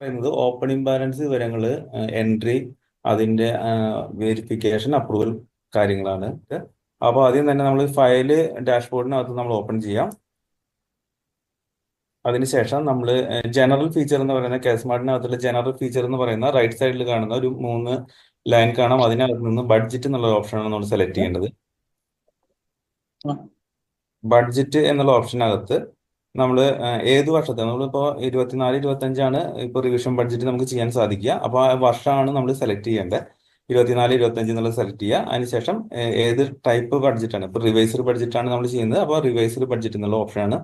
പറയുന്നത് opening balance വിവരങ്ങൾ entry അതിന്റെ വെരിഫിക്കേഷൻ അപ്രൂവൽ കാര്യങ്ങളാണ്. അപ്പോൾ ആദ്യം തന്നെ നമ്മൾ ഫയൽ ഡാഷ്ബോർഡിനകത്ത് നമ്മൾ ഓപ്പൺ ചെയ്യാം. അതിനുശേഷം നമ്മൾ ജനറൽ ഫീച്ചർ എന്ന് പറയുന്ന കേസ്മാർട്ടിനകത്തുള്ള ജനറൽ ഫീച്ചർ എന്ന് പറയുന്ന റൈറ്റ് സൈഡിൽ കാണുന്ന ഒരു മൂന്ന് ലൈൻ കാണാം. അതിനകത്ത് നിന്ന് ബഡ്ജറ്റ് എന്നുള്ള ഓപ്ഷനാണ് നമ്മൾ സെലക്ട് ചെയ്യേണ്ടത്. ബഡ്ജറ്റ് എന്നുള്ള ഓപ്ഷനകത്ത് നമ്മൾ ഏത് വർഷത്തെ നമ്മളിപ്പോൾ ഇരുപത്തിനാല് ഇരുപത്തഞ്ചാണ് ഇപ്പോൾ റിവിഷൻ ബഡ്ജറ്റ് നമുക്ക് ചെയ്യാൻ സാധിക്കുക. അപ്പോൾ ആ വർഷമാണ് നമ്മൾ സെലക്ട് ചെയ്യേണ്ടത്. ഇരുപത്തിനാല് ഇരുപത്തഞ്ച് എന്നുള്ളത് സെലക്ട് ചെയ്യുക. അതിനുശേഷം ഏത് ടൈപ്പ് ബഡ്ജറ്റാണ് ഇപ്പോൾ റിവൈസ്ഡ് ബഡ്ജറ്റാണ് നമ്മൾ ചെയ്യുന്നത്. അപ്പോൾ റിവൈസ്ഡ് ബഡ്ജറ്റ് എന്നുള്ള ഓപ്ഷനാണ്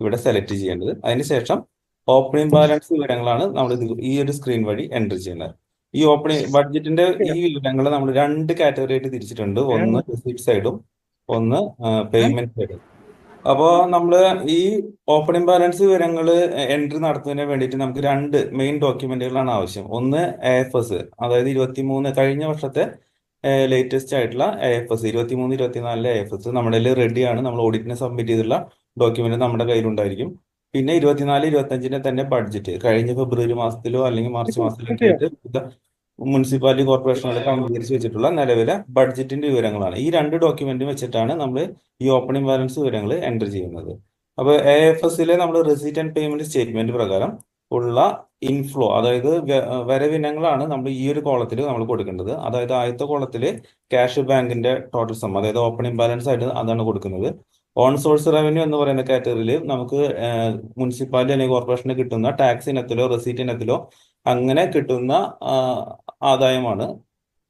ഇവിടെ സെലക്ട് ചെയ്യേണ്ടത്. അതിനുശേഷം ഓപ്പണിംഗ് ബാലൻസ് വിവരങ്ങളാണ് നമ്മൾ ഇത് ഈ ഒരു സ്ക്രീൻ വഴി എന്റർ ചെയ്യുന്നത്. ഈ ഓപ്പണിംഗ് ബഡ്ജറ്റിന്റെ ഈ വിവരങ്ങൾ നമ്മൾ രണ്ട് കാറ്റഗറി ആയിട്ട് തിരിച്ചിട്ടുണ്ട്. ഒന്ന് റിസീപ്റ്റ് സൈഡും ഒന്ന് പേയ്മെന്റ് സൈഡും അപ്പോൾ നമ്മൾ ഈ ഓപ്പണിംഗ് ബാലൻസ് വിവരങ്ങൾ എൻട്രി നടത്തുന്നതിന് വേണ്ടിയിട്ട് നമുക്ക് രണ്ട് മെയിൻ ഡോക്യുമെന്റുകളാണ് ആവശ്യം. ഒന്ന് എ എഫ് എസ് അതായത് ഇരുപത്തിമൂന്ന് കഴിഞ്ഞ വർഷത്തെ ലേറ്റസ്റ്റ് ആയിട്ടുള്ള എ എഫ് എസ് ഇരുപത്തിമൂന്ന് ഇരുപത്തിനാലിലെ എ എഫ് എസ് നമ്മുടെ റെഡിയാണ് നമ്മൾ ഓഡിറ്റിനെ സബ്മിറ്റ് ചെയ്തിട്ടുള്ള ഡോക്യുമെന്റ് നമ്മുടെ കയ്യിലുണ്ടായിരിക്കും. പിന്നെ ഇരുപത്തിനാല് ഇരുപത്തഞ്ചിന്റെ തന്നെ ബഡ്ജറ്റ് കഴിഞ്ഞ ഫെബ്രുവരി മാസത്തിലോ അല്ലെങ്കിൽ മാർച്ച് മാസത്തിലോ മുനിസിപ്പാലിറ്റി കോർപ്പറേഷനുകളൊക്കെ അംഗീകരിച്ച് വെച്ചിട്ടുള്ള നിലവിലെ ബഡ്ജറ്റിന്റെ വിവരങ്ങളാണ്. ഈ രണ്ട് ഡോക്യുമെന്റും വെച്ചിട്ടാണ് നമ്മൾ ഈ ഓപ്പണിംഗ് ബാലൻസ് വിവരങ്ങൾ എന്റർ ചെയ്യുന്നത്. അപ്പോൾ എ എഫ് എസിലെ നമ്മൾ റെസിറ്റ് ആൻഡ് പേയ്മെന്റ് സ്റ്റേറ്റ്മെന്റ് പ്രകാരം ഉള്ള ഇൻഫ്ലോ അതായത് വരവിനങ്ങളാണ് നമ്മൾ ഈ ഒരു കോളത്തിൽ നമ്മൾ കൊടുക്കേണ്ടത്. അതായത് ആദ്യത്തെ കോളത്തിൽ ക്യാഷ് ബാങ്കിന്റെ ടോട്ടൽ സം അതായത് ഓപ്പണിംഗ് ബാലൻസ് ആയിട്ട് അതാണ് കൊടുക്കുന്നത്. ഓൺ സോഴ്സ് റവന്യൂ എന്ന് പറയുന്ന കാറ്റഗറിയിൽ നമുക്ക് മുനിസിപ്പാലിറ്റി അല്ലെങ്കിൽ കോർപ്പറേഷന് കിട്ടുന്ന ടാക്സ് ഇനത്തിലോ റെസീറ്റ് ഇനത്തിലോ അങ്ങനെ കിട്ടുന്ന ആദായമാണ്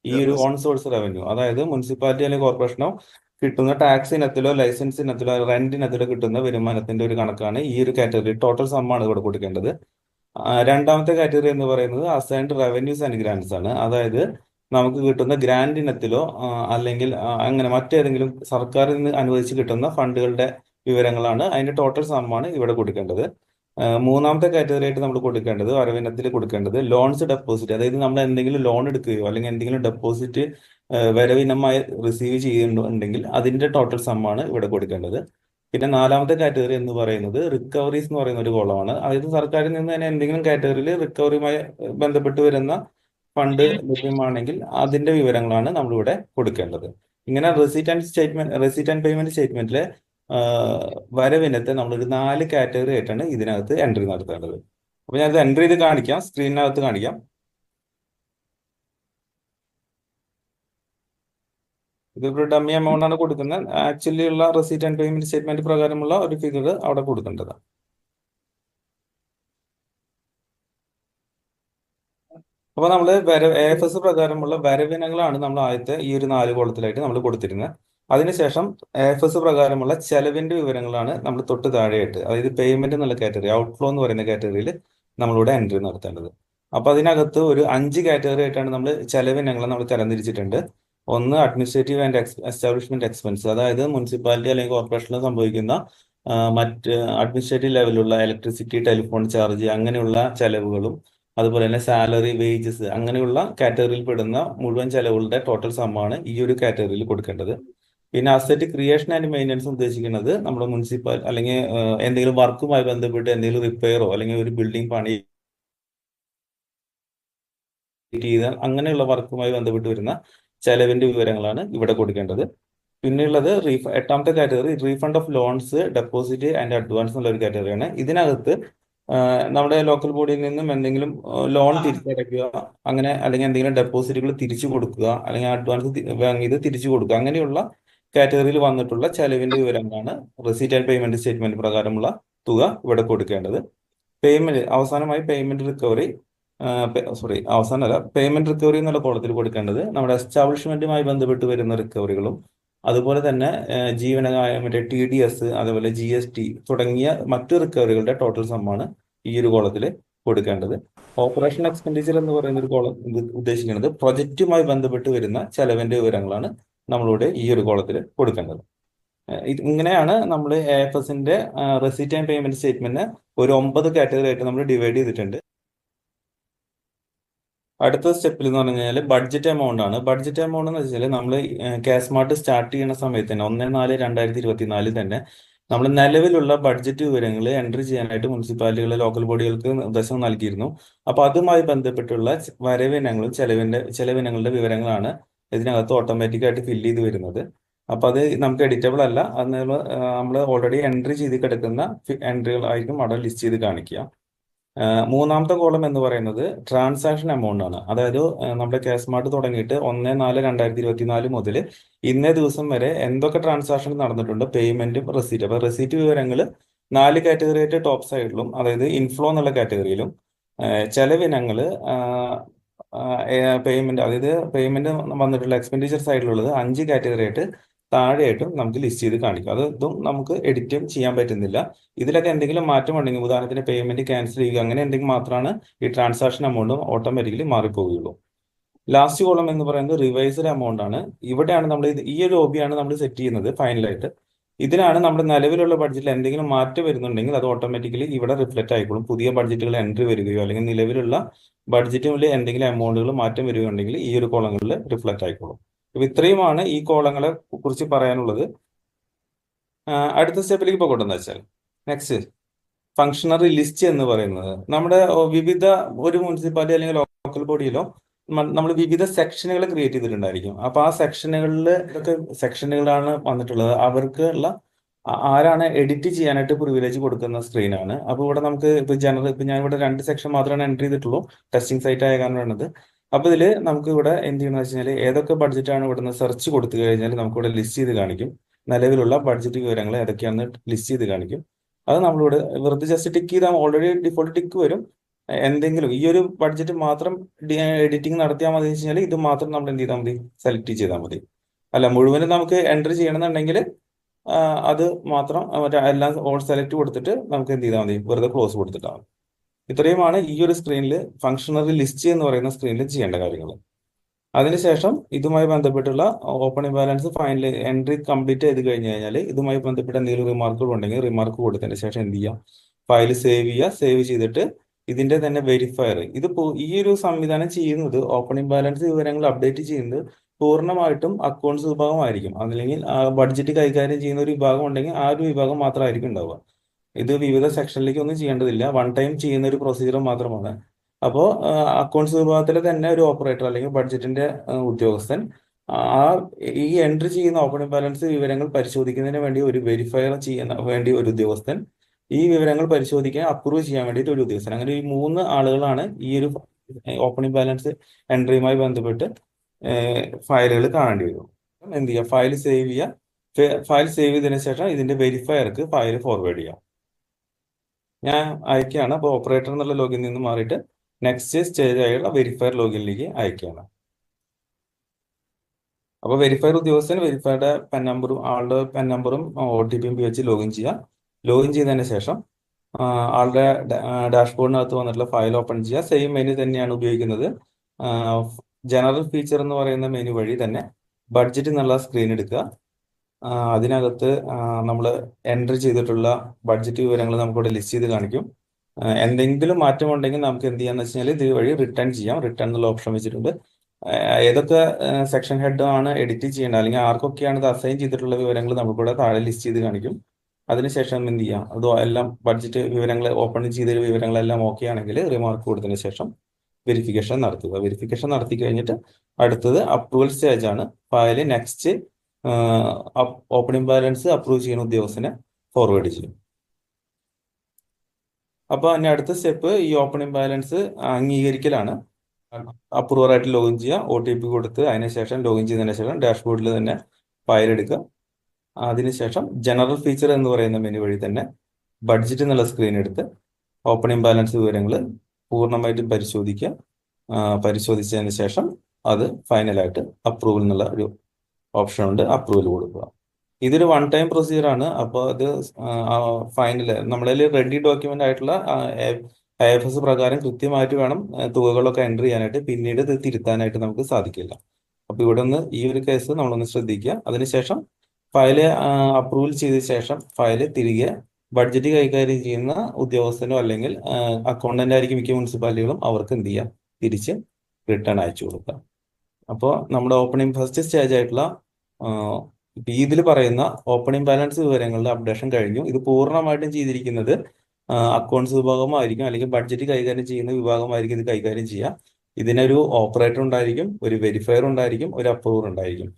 ഈ ഒരു ഓൺ സോഴ്സ് റവന്യൂ. അതായത് മുനിസിപ്പാലിറ്റി അല്ലെങ്കിൽ കോർപ്പറേഷനോ കിട്ടുന്ന ടാക്സ് ഇനത്തിലോ ലൈസൻസ് ഇനത്തിലോ റെന്റ് ഇനത്തിലോ കിട്ടുന്ന വരുമാനത്തിന്റെ ഒരു കണക്കാണ് ഈ ഒരു കാറ്റഗറി. ടോട്ടൽ സമ്മാണ് ഇവിടെ കൊടുക്കേണ്ടത്. രണ്ടാമത്തെ കാറ്റഗറി എന്ന് പറയുന്നത് അസൈൻഡ് റവന്യൂസ് ആൻഡ് ഗ്രാൻഡ്സ് ആണ്. അതായത് നമുക്ക് കിട്ടുന്ന ഗ്രാൻഡ് ഇനത്തിലോ അല്ലെങ്കിൽ അങ്ങനെ മറ്റേതെങ്കിലും സർക്കാരിൽ നിന്ന് അനുവദിച്ച് കിട്ടുന്ന ഫണ്ടുകളുടെ വിവരങ്ങളാണ് അതിന്റെ ടോട്ടൽ സമ്മാണ് ഇവിടെ കൊടുക്കേണ്ടത്. മൂന്നാമത്തെ കാറ്റഗറി ആയിട്ട് നമ്മൾ കൊടുക്കേണ്ടത് വരവിനത്തിൽ കൊടുക്കേണ്ടത് ലോൺസ് ഡെപ്പോസിറ്റ് അതായത് നമ്മൾ എന്തെങ്കിലും ലോൺ എടുക്കുകയോ അല്ലെങ്കിൽ എന്തെങ്കിലും ഡെപ്പോസിറ്റ് വരവിനമായി റിസീവ് ചെയ്യുന്നുണ്ടെങ്കിൽ അതിന്റെ ടോട്ടൽ സമ്മാണ് ഇവിടെ കൊടുക്കേണ്ടത്. പിന്നെ നാലാമത്തെ കാറ്റഗറി എന്ന് പറയുന്നത് റിക്കവറീസ് എന്ന് പറയുന്ന ഒരു കോളമാണ് അതായത് സർക്കാരിൽ നിന്ന് തന്നെ എന്തെങ്കിലും കാറ്റഗറിയിൽ റിക്കവറിയുമായി ബന്ധപ്പെട്ട് വരുന്ന ഫണ്ട് ലഭ്യമാണെങ്കിൽ അതിന്റെ വിവരങ്ങളാണ് നമ്മളിവിടെ കൊടുക്കേണ്ടത്. ഇങ്ങനെ receipt and statement receipt and payment സ്റ്റേറ്റ്മെന്റിലെ വരവിനത്തെ നമ്മളൊരു നാല് കാറ്റഗറി ആയിട്ടാണ് ഇതിനകത്ത് എൻട്രി നടത്തേണ്ടത്. അപ്പൊ ഞാനത് എൻട്രി ചെയ്ത് കാണിക്കാം സ്ക്രീനിനകത്ത് കാണിക്കാം. ഇതിപ്പോൾ ഡമ്മി എമൗണ്ട് ആണ് കൊടുക്കുന്നത്. ആക്ച്വലി ഉള്ള റെസീറ്റ് ആൻഡ് പേയ്മെന്റ് സ്റ്റേറ്റ്മെന്റ് പ്രകാരമുള്ള ഒരു ഫിഗർ അവിടെ കൊടുക്കേണ്ടത് അപ്പൊ നമ്മൾ വര എ എഫ് എസ് പ്രകാരമുള്ള വരവിനങ്ങളാണ് നമ്മൾ ആദ്യത്തെ ഈ ഒരു നാല് കോളത്തിലായിട്ട് നമ്മൾ കൊടുത്തിരുന്നത്. അതിനുശേഷം എഫ് എസ് പ്രകാരമുള്ള ചെലവിന്റെ വിവരങ്ങളാണ് നമ്മൾ തൊട്ട് താഴെയായിട്ട് അതായത് പേയ്മെന്റ് എന്നുള്ള കാറ്റഗറി ഔട്ട്ഫ്ലോ എന്ന് പറയുന്ന കാറ്റഗറിയിൽ നമ്മളിവിടെ എൻട്രി നടത്തേണ്ടത്. അപ്പൊ അതിനകത്ത് ഒരു അഞ്ച് കാറ്റഗറി ആയിട്ടാണ് നമ്മൾ ചെലവിനങ്ങളെ നമ്മൾ തരംതിരിച്ചിട്ടുണ്ട്. ഒന്ന് അഡ്മിനിസ്ട്രേറ്റീവ് ആൻഡ് എസ്റ്റാബ്ലിഷ്മെന്റ് എക്സ്പെൻസ് അതായത് മുനിസിപ്പാലിറ്റി അല്ലെങ്കിൽ കോർപ്പറേഷനിൽ സംഭവിക്കുന്ന മറ്റ് അഡ്മിനിസ്ട്രേറ്റീവ് ലെവലിലുള്ള ഇലക്ട്രിസിറ്റി ടെലിഫോൺ ചാർജ് അങ്ങനെയുള്ള ചെലവുകളും അതുപോലെ തന്നെ സാലറി വേജസ് അങ്ങനെയുള്ള കാറ്റഗറിയിൽ പെടുന്ന മുഴുവൻ ചെലവുകളുടെ ടോട്ടൽ സമ്മാണ് ഈ ഒരു കാറ്റഗറിയിൽ കൊടുക്കേണ്ടത്. പിന്നെ അസറ്റ് ക്രിയേഷൻ ആൻഡ് മെയിന്റനൻസ് ഉദ്ദേശിക്കുന്നത് നമ്മുടെ മുനിസിപ്പൽ അല്ലെങ്കിൽ എന്തെങ്കിലും വർക്കുമായി ബന്ധപ്പെട്ട് എന്തെങ്കിലും റിപ്പയറോ അല്ലെങ്കിൽ ഒരു ബിൽഡിംഗ് പണി ചെയ്ത അങ്ങനെയുള്ള വർക്കുമായി ബന്ധപ്പെട്ട് വരുന്ന ചെലവിന്റെ വിവരങ്ങളാണ് ഇവിടെ കൊടുക്കേണ്ടത്. പിന്നെയുള്ളത് റീഫ എട്ടാമത്തെ category refund of loans deposit and advance എന്നുള്ള ഒരു കാറ്റഗറിയാണ് ഇതിനകത്ത് നമ്മുടെ ലോക്കൽ ബോഡിയിൽ നിന്നും എന്തെങ്കിലും ലോൺ തിരിച്ചടയ്ക്കുക അങ്ങനെ അല്ലെങ്കിൽ എന്തെങ്കിലും ഡെപ്പോസിറ്റുകൾ തിരിച്ചു കൊടുക്കുക അല്ലെങ്കിൽ അഡ്വാൻസ് വാങ്ങിയത് തിരിച്ചു കൊടുക്കുക അങ്ങനെയുള്ള കാറ്റഗറിയിൽ വന്നിട്ടുള്ള ചെലവിന്റെ വിവരങ്ങളാണ് റെസീറ്റ് ആൻഡ് പേയ്മെന്റ് സ്റ്റേറ്റ്മെന്റ് പ്രകാരമുള്ള തുക ഇവിടെ കൊടുക്കേണ്ടത്. പേയ്മെന്റ് അവസാനമായി പേയ്മെന്റ് റിക്കവറി സോറി അവസാനമല്ല പേയ്മെന്റ് റിക്കവറി എന്നുള്ള കോളത്തിൽ കൊടുക്കേണ്ടത് നമ്മുടെ എസ്റ്റാബ്ലിഷ്മെന്റുമായി ബന്ധപ്പെട്ട് വരുന്ന റിക്കവറികളും അതുപോലെ തന്നെ ജീവനകായ മറ്റേ ടി ഡി എസ് അതുപോലെ ജി എസ് ടി തുടങ്ങിയ മറ്റു റിക്കവറികളുടെ ടോട്ടൽ സമ്മാണ് ഈ ഒരു കോളത്തിൽ കൊടുക്കേണ്ടത്. ഓപ്പറേഷൻ എക്സ്പെൻഡിച്ചർ എന്ന് പറയുന്ന ഒരു കോളം ഉദ്ദേശിക്കുന്നത് പ്രൊജക്റ്റുമായി ബന്ധപ്പെട്ട് വരുന്ന ചെലവിന്റെ വിവരങ്ങളാണ് നമ്മളിവിടെ ഈ ഒരു കോളത്തിൽ കൊടുക്കേണ്ടത്. ഇങ്ങനെയാണ് നമ്മൾ എ എഫ് എസിന്റെ റെസിറ്റ് ആൻഡ് പേയ്മെന്റ് സ്റ്റേറ്റ്മെന്റ് ഒരു ഒമ്പത് കാറ്റഗറി ആയിട്ട് നമ്മൾ ഡിവൈഡ് ചെയ്തിട്ടുണ്ട്. അടുത്ത സ്റ്റെപ്പിൽ എന്ന് പറഞ്ഞു കഴിഞ്ഞാൽ ബഡ്ജറ്റ് എമൗണ്ട് ആണ്. ബഡ്ജറ്റ് എമൗണ്ട് എന്ന് വെച്ചാൽ നമ്മൾ കാസ്മാർട്ട് സ്റ്റാർട്ട് ചെയ്യുന്ന സമയത്ത് തന്നെ ഒന്ന് നാല് രണ്ടായിരത്തി ഇരുപത്തി നാലിൽ തന്നെ നമ്മൾ നിലവിലുള്ള ബഡ്ജറ്റ് വിവരങ്ങൾ എൻട്രി ചെയ്യാനായിട്ട് മുനിസിപ്പാലിറ്റികളെ ലോക്കൽ ബോഡികൾക്ക് നിർദ്ദേശം നൽകിയിരുന്നു. അപ്പോൾ അതുമായി ബന്ധപ്പെട്ടുള്ള വരവിനങ്ങളും ചെലവിന്റെ ചെലവിനങ്ങളുടെ വിവരങ്ങളാണ് ഇതിനകത്ത് ഓട്ടോമാറ്റിക് ആയിട്ട് ഫില്ല് ചെയ്ത് വരുന്നത്. അപ്പൊ അത് നമുക്ക് എഡിറ്റബിൾ അല്ല. അത് നമ്മൾ ഓൾറെഡി എൻട്രി ചെയ്ത് കിടക്കുന്ന എൻട്രികളായിരിക്കും അവിടെ ലിസ്റ്റ് ചെയ്ത് കാണിക്കുക. മൂന്നാമത്തെ കോളം എന്ന് പറയുന്നത് ട്രാൻസാക്ഷൻ എമൗണ്ട് ആണ്. അതായത് നമ്മുടെ കെ സ്മാർട്ട് തുടങ്ങിയിട്ട് ഒന്ന് നാല് രണ്ടായിരത്തി ഇരുപത്തി നാല് മുതൽ ഇന്നേ ദിവസം വരെ എന്തൊക്കെ ട്രാൻസാക്ഷൻ നടന്നിട്ടുണ്ട്? പേയ്മെന്റും റെസീറ്റ് അപ്പൊ റെസീറ്റ് വിവരങ്ങൾ നാല് കാറ്റഗറി ആയിട്ട് ടോപ്പ് സൈഡിലും അതായത് ഇൻഫ്ലോ എന്നുള്ള കാറ്റഗറിയിലും ചെലവിനങ്ങൾ പേയ്മെന്റ് അതായത് പേയ്മെന്റ് വന്നിട്ടുള്ള എക്സ്പെൻഡിച്ചർ സൈഡിലുള്ളത് അഞ്ച് കാറ്റഗറി ആയിട്ട് താഴെയായിട്ടും നമുക്ക് ലിസ്റ്റ് ചെയ്ത് കാണിക്കും. അത് ഇതും നമുക്ക് എഡിറ്റ് ചെയ്യാൻ പറ്റുന്നില്ല. ഇതിലൊക്കെ എന്തെങ്കിലും മാറ്റം ഉണ്ടെങ്കിൽ ഉദാഹരണത്തിന് പേയ്മെന്റ് ക്യാൻസൽ ചെയ്യുക അങ്ങനെ എന്തെങ്കിലും മാത്രമാണ് ഈ ട്രാൻസാക്ഷൻ എമൗണ്ട് ഓട്ടോമാറ്റിക്കലി മാറിപ്പോവുകയുള്ളൂ. ലാസ്റ്റ് കോളം എന്ന് പറയുന്നത് റിവൈസ്ഡ് എമൗണ്ട് ആണ്. ഇവിടെയാണ് നമ്മൾ ഈ ഒരു ഹോബിയാണ് നമ്മൾ സെറ്റ് ചെയ്യുന്നത് ഫൈനലായിട്ട് ഇതിലാണ് നമ്മുടെ നിലവിലുള്ള ബഡ്ജറ്റിൽ എന്തെങ്കിലും മാറ്റം വരുന്നുണ്ടെങ്കിൽ അത് ഓട്ടോമാറ്റിക്കലി ഇവിടെ റിഫ്ലക്റ്റ് ആയിക്കോളും. പുതിയ ബഡ്ജറ്റുകൾ എൻട്രി വരികയോ അല്ലെങ്കിൽ നിലവിലുള്ള ബഡ്ജറ്റിൽ എന്തെങ്കിലും എമൗണ്ടുകൾ മാറ്റം വരികയുണ്ടെങ്കിൽ ഈ ഒരു കോളങ്ങളിൽ റിഫ്ലക്റ്റ് ആയിക്കോളും. അപ്പൊ ഇത്രയുമാണ് ഈ കോളങ്ങളെ കുറിച്ച് പറയാനുള്ളത്. അടുത്ത സ്റ്റെപ്പിലേക്ക് പോകട്ടെന്ന് വെച്ചാൽ. നെക്സ്റ്റ് ഫങ്ഷണറി ലിസ്റ്റ് എന്ന് പറയുന്നത്. നമ്മുടെ വിവിധ ഒരു മുനിസിപ്പാലിറ്റി അല്ലെങ്കിൽ ലോക്കൽ ബോഡിയിലോ നമ്മൾ വിവിധ സെക്ഷനുകൾ ക്രിയേറ്റ് ചെയ്തിട്ടുണ്ടായിരിക്കും. അപ്പൊ ആ സെക്ഷനുകളിൽ ഇതൊക്കെ സെക്ഷനുകളാണ് വന്നിട്ടുള്ളത്. അവർക്ക് ഉള്ള ആരാണ് എഡിറ്റ് ചെയ്യാനായിട്ട് പ്രിവിലേജ് കൊടുക്കുന്ന സ്ക്രീനാണ് അപ്പോൾ ഇവിടെ നമുക്ക് ഇപ്പൊ ജനറൽ ഇപ്പൊ ഞാൻ ഇവിടെ രണ്ട് സെക്ഷൻ മാത്രമാണ് എൻട്രി ചെയ്തിട്ടുള്ളൂ. ടെസ്റ്റിംഗ് സൈറ്റ് ആയ കാരണം വേണ്ടത്. അപ്പൊ ഇതിൽ നമുക്ക് ഇവിടെ എന്ത് ചെയ്യണമെന്ന് വെച്ച് കഴിഞ്ഞാൽ ഏതൊക്കെ ബഡ്ജറ്റാണ് ഇവിടുന്ന് സെർച്ച് കൊടുത്തു കഴിഞ്ഞാൽ നമുക്ക് ഇവിടെ ലിസ്റ്റ് ചെയ്ത് കാണിക്കും. നിലവിലുള്ള ബഡ്ജറ്റ് വിവരങ്ങൾ ഏതൊക്കെയാണെന്ന് ലിസ്റ്റ് ചെയ്ത് കാണിക്കും. അത് നമ്മളിവിടെ വെറുതെ ജസ്റ്റ് ടിക്ക് ചെയ്താൽ ഓൾറെഡി ഡിഫോൾട്ട് ടിക്ക് വരും. എന്തെങ്കിലും ഈ ഒരു ബഡ്ജറ്റ് മാത്രം എഡിറ്റിംഗ് നടത്തിയാൽ മതി കഴിഞ്ഞാൽ ഇത് മാത്രം നമ്മൾ എന്ത് ചെയ്താൽ മതി? സെലക്ട് ചെയ്താൽ മതി. അല്ല മുഴുവനും നമുക്ക് എൻട്രി ചെയ്യണമെന്നുണ്ടെങ്കിൽ അത് മാത്രം എല്ലാം ഓൾ സെലക്ട് കൊടുത്തിട്ട് നമുക്ക് എന്ത് ചെയ്താൽ മതി? വെറുതെ ക്ലോസ് കൊടുത്തിട്ടാണ് ഇത്രയുമാണ് ഈ ഒരു സ്ക്രീനിൽ ഫംഗ്ഷണറി ലിസ്റ്റ് എന്ന് പറയുന്ന സ്ക്രീനിൽ ചെയ്യേണ്ട കാര്യങ്ങൾ അതിനുശേഷം ഇതുമായി ബന്ധപ്പെട്ടുള്ള opening balance final entry complete ചെയ്ത് കഴിഞ്ഞ് കഴിഞ്ഞാൽ ഇതുമായി ബന്ധപ്പെട്ട എന്തെങ്കിലും റിമാർക്കുകൾ ഉണ്ടെങ്കിൽ റിമാർക്ക് കൊടുത്തതിന് ശേഷം എന്ത് ചെയ്യാം? ഫയൽ സേവ് ചെയ്യുക. സേവ് ചെയ്തിട്ട് ഇതിന്റെ തന്നെ വെരിഫയർ ഇത് ഈ ഒരു സംവിധാനം ചെയ്യുന്നത് ഓപ്പണിംഗ് ബാലൻസ് വിവരങ്ങൾ അപ്ഡേറ്റ് ചെയ്യുന്നത് പൂർണമായിട്ടും അക്കൗണ്ട്സ് വിഭാഗമായിരിക്കും. അല്ലെങ്കിൽ ബഡ്ജറ്റ് കൈകാര്യം ചെയ്യുന്ന ഒരു വിഭാഗം ഉണ്ടെങ്കിൽ ആ ഒരു വിഭാഗം മാത്രമായിരിക്കും ഉണ്ടാവുക. ഇത് വിവിധ സെക്ഷനിലേക്ക് ഒന്നും ചെയ്യേണ്ടതില്ല. വൺ ടൈം ചെയ്യുന്ന ഒരു പ്രൊസീജിയർ മാത്രമാണ്. അപ്പോൾ അക്കൗണ്ട്സ് വിഭാഗത്തിലെ തന്നെ ഒരു ഓപ്പറേറ്റർ അല്ലെങ്കിൽ ബഡ്ജറ്റിന്റെ ഉദ്യോഗസ്ഥൻ ആ ഈ എൻട്രി ചെയ്യുന്ന ഓപ്പണിംഗ് ബാലൻസ് വിവരങ്ങൾ പരിശോധിക്കുന്നതിന് വേണ്ടി ഒരു വെരിഫയർ ചെയ്യുന്ന വേണ്ടി ഒരു ഉദ്യോഗസ്ഥൻ ഈ വിവരങ്ങൾ പരിശോധിക്കാൻ അപ്രൂവ് ചെയ്യാൻ വേണ്ടിയിട്ട് ഒരു ഉദ്യോഗസ്ഥൻ അങ്ങനെ ഈ മൂന്ന് ആളുകളാണ് ഈ ഒരു ഓപ്പണിംഗ് ബാലൻസ് എൻട്രിയുമായി ബന്ധപ്പെട്ട് ഫയലുകൾ കാണേണ്ടി വരും. എന്ത് ചെയ്യുക ഫയൽ സേവ് ചെയ്യുക ഫയൽ സേവ് ചെയ്തതിന് ശേഷം ഇതിന്റെ വെരിഫയർക്ക് ഫയൽ ഫോർവേഡ് ചെയ്യാം. ഞാൻ അയക്കുകയാണ്. അപ്പോൾ ഓപ്പറേറ്റർ എന്നുള്ള ലോഗിൻ നിന്ന് മാറിയിട്ട് നെക്സ്റ്റ് സ്റ്റേജ് ആയുള്ള വെരിഫയർ ലോഗിനിലേക്ക് അയക്കുകയാണ്. അപ്പോൾ വെരിഫയർ ഉദ്യോഗസ്ഥൻ വെരിഫയറുടെ പെൻ നമ്പറും ആളുടെ പെൻ നമ്പറും ഒ ടി പിയും ഉപയോഗിച്ച് ലോഗിൻ ചെയ്യുക ലോഗിൻ ചെയ്തതിന് ശേഷം ആളുടെ ഡാഷ്ബോർഡിനകത്ത് വന്നിട്ടുള്ള ഫയൽ ഓപ്പൺ ചെയ്യുക. സെയിം മെനു തന്നെയാണ് ഉപയോഗിക്കുന്നത്. ജനറൽ ഫീച്ചർ എന്ന് പറയുന്ന മെനു വഴി തന്നെ ബഡ്ജറ്റ് എന്നുള്ള സ്ക്രീൻ എടുക്കുക. അതിനകത്ത് നമ്മൾ എൻട്രി ചെയ്തിട്ടുള്ള ബഡ്ജറ്റ് വിവരങ്ങൾ നമുക്കിവിടെ ലിസ്റ്റ് ചെയ്ത് കാണിക്കും. എന്തെങ്കിലും മാറ്റം ഉണ്ടെങ്കിൽ നമുക്ക് എന്ത് ചെയ്യാന്ന് വെച്ച് കഴിഞ്ഞാൽ ഇത് വഴി റിട്ടേൺ ചെയ്യാം. റിട്ടേൺ എന്നുള്ള ഓപ്ഷൻ വെച്ചിട്ടുണ്ട്. ഏതൊക്കെ സെക്ഷൻ ഹെഡ് ആണ് എഡിറ്റ് ചെയ്യേണ്ടത്? അല്ലെങ്കിൽ ആർക്കൊക്കെയാണ് ഇത് അസൈൻ ചെയ്തിട്ടുള്ള വിവരങ്ങൾ നമുക്കിവിടെ താഴെ ലിസ്റ്റ് ചെയ്ത് കാണിക്കും. അതിനുശേഷം എന്ത് ചെയ്യാം? അത് എല്ലാം ബഡ്ജറ്റ് വിവരങ്ങൾ ഓപ്പൺ ചെയ്ത വിവരങ്ങളെല്ലാം ഓക്കെ ആണെങ്കിൽ റിമാർക്ക് കൊടുത്തതിന് ശേഷം വെരിഫിക്കേഷൻ നടത്തുക. വെരിഫിക്കേഷൻ നടത്തി കഴിഞ്ഞിട്ട് അടുത്തത് അപ്രൂവൽ സ്റ്റേജ് ആണ്. File next opening balance approve ചെയ്യുന്ന ഉദ്യോഗസ്ഥനെ ഫോർവേഡ് ചെയ്യും. അപ്പോൾ ഇനി അടുത്ത സ്റ്റെപ്പ് ഈ ഓപ്പണിംഗ് ബാലൻസ് അംഗീകരിക്കലാണ്. അപ്രൂവർ ആയിട്ട് ലോഗിൻ ചെയ്യുക. ഒ ടി പി കൊടുത്ത് അതിനുശേഷം ലോഗിൻ ചെയ്തതിന് ശേഷം ഡാഷ്ബോർഡിൽ തന്നെ ഫയൽ എടുക്കുക. അതിനുശേഷം ജനറൽ ഫീച്ചർ എന്ന് പറയുന്ന മെനു വഴി തന്നെ ബഡ്ജറ്റ് എന്നുള്ള സ്ക്രീൻ എടുത്ത് ഓപ്പണിംഗ് ബാലൻസ് വിവരങ്ങൾ പൂർണമായിട്ടും പരിശോധിക്കുക. പരിശോധിച്ചതിന് ശേഷം അത് ഫൈനലായിട്ട് അപ്രൂവൽ എന്നുള്ള ഒരു ഓപ്ഷൻ ഉണ്ട്. അപ്രൂവൽ കൊടുക്കുക. ഇതൊരു വൺ ടൈം പ്രൊസീജിയർ ആണ്. അപ്പോൾ അത് ഫൈനൽ നമ്മളിൽ റെഡി ഡോക്യുമെന്റ് ആയിട്ടുള്ള ഐ എഫ് എസ് പ്രകാരം കൃത്യമായിട്ട് വേണം തുകകളൊക്കെ എന്റർ ചെയ്യാനായിട്ട്. പിന്നീട് ഇത് തിരുത്താനായിട്ട് നമുക്ക് സാധിക്കില്ല. അപ്പൊ ഇവിടെ നിന്ന് ഈ ഒരു കേസ് നമ്മളൊന്ന് ശ്രദ്ധിക്കുക. അതിനുശേഷം ഫയൽ അപ്രൂവൽ ചെയ്ത ശേഷം ഫയൽ തിരികെ ബഡ്ജറ്റ് കൈകാര്യം ചെയ്യുന്ന ഉദ്യോഗസ്ഥനോ അല്ലെങ്കിൽ അക്കൗണ്ടന്റ് ആയിരിക്കും മിക്ക മുനിസിപ്പാലിറ്റികളും അവർക്ക് എന്ത് ചെയ്യാം? തിരിച്ച് റിട്ടേൺ അയച്ചു കൊടുക്കാം അപ്പോൾ നമ്മുടെ ഓപ്പണിംഗ് ഫസ്റ്റ് സ്റ്റേജ് ആയിട്ടുള്ള ഇതിൽ പറയുന്ന ഓപ്പണിംഗ് ബാലൻസ് വിവരങ്ങളുടെ അപ്ഡേഷൻ കഴിഞ്ഞു. ഇത് പൂർണമായിട്ടും ചെയ്തിരിക്കുന്നത് അക്കൗണ്ട്സ് വിഭാഗമായിരിക്കും അല്ലെങ്കിൽ ബഡ്ജറ്റ് കൈകാര്യം ചെയ്യുന്ന വിഭാഗമായിരിക്കും ഇത് കൈകാര്യം ചെയ്യുക. ഇതിനൊരു ഓപ്പറേറ്റർ ഉണ്ടായിരിക്കും ഒരു വെരിഫയർ ഉണ്ടായിരിക്കും ഒരു അപ്രൂവർ ഉണ്ടായിരിക്കും.